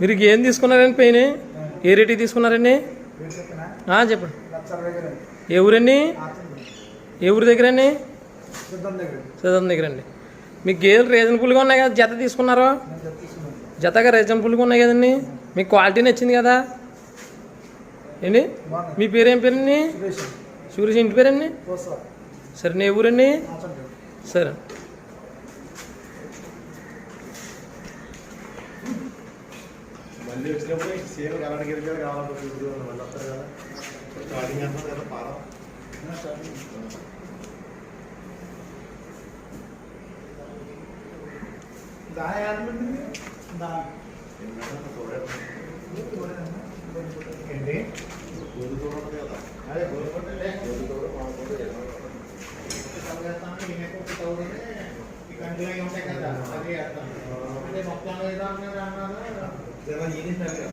మీరు ఏం తీసుకున్నారండి పెయిన్? ఏ రేటుకి తీసుకున్నారండి? చెప్పండి ఏ ఊరండి? ఏ ఊరి దగ్గరండి? సిద్ధం దగ్గరండి. మీకు గేదెలు రీజనబుల్గా ఉన్నాయి కదా జత తీసుకున్నారు? నేను జతగా రీజనబుల్గా ఉన్నాయి కదండి. మీకు క్వాలిటీ నచ్చింది కదా? ఏంటి? మీ పేరు ఏం పేరండి? సురేష్ సూర్య ఇంటి పేరండి? సరే నే ఊరండి? సరే. మళ్ళీ వచ్చినప్పుడు సేమ్ కలటగిరి మీద కావాలనుకుంటుంది మళ్ళీ వస్తారు కదా. స్టార్టింగ్ అంటున్నారు కదా యాదమండి దాని ఏంటి? అదే పంటే జనం ఉంటాయి కదా? అది మొత్తం 这个你的代表。